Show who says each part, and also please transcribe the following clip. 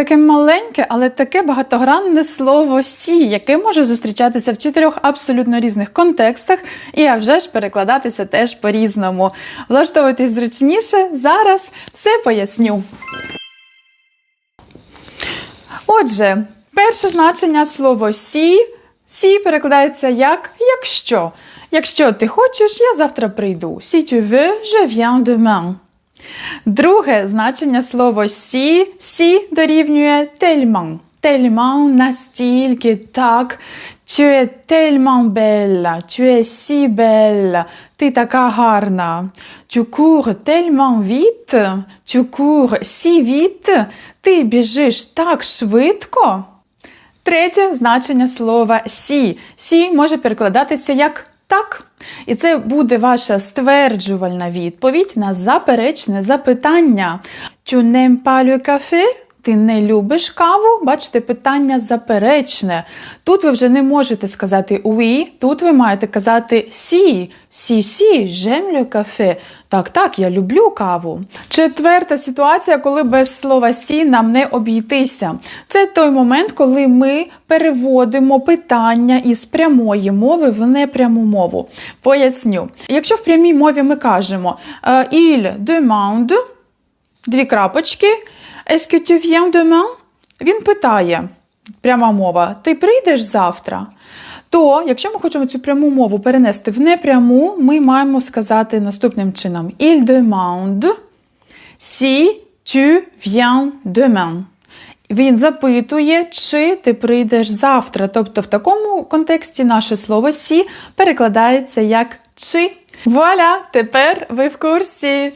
Speaker 1: Таке маленьке, але таке багатогранне слово сі, яке може зустрічатися в чотирьох абсолютно різних контекстах, і а вже ж перекладатися теж по-різному. Влаштовуйтесь зручніше, зараз все поясню. Отже, перше значення слово сі. Сі перекладається як якщо. Якщо ти хочеш, я завтра прийду. Si tu veux, je viens demain. Друге значення слово сі. Сі дорівнює tellement. Tellement настільки так. Tu tellement belle. Tu es si belle. Ти така гарна. Tu cours tellement vite. Tu cours si vite. Ти біжиш так швидко. Третє значення слова сі. Сі може перекладатися як так. І це буде ваша стверджувальна відповідь на заперечне запитання. Tu n'aimes pas le? Ти не любиш каву? Бачите, питання заперечне. Тут ви вже не можете сказати oui, тут ви маєте казати сі. Сі, сі, j'aime café. Так, так, я люблю каву. Четверта ситуація, коли без слова сі нам не обійтися. Це той момент, коли ми переводимо питання із прямої мови в непряму мову. Поясню. Якщо в прямій мові ми кажемо е, il demande, дві крапочки, est-ce que tu viens demain? Він питає, пряма мова, ти прийдеш завтра? То, якщо ми хочемо цю пряму мову перенести в непряму, ми маємо сказати наступним чином: Il demande si tu viens demain. Він запитує, чи ти прийдеш завтра. Тобто, в такому контексті наше слово сі перекладається як чи. Вуаля, тепер ви в курсі.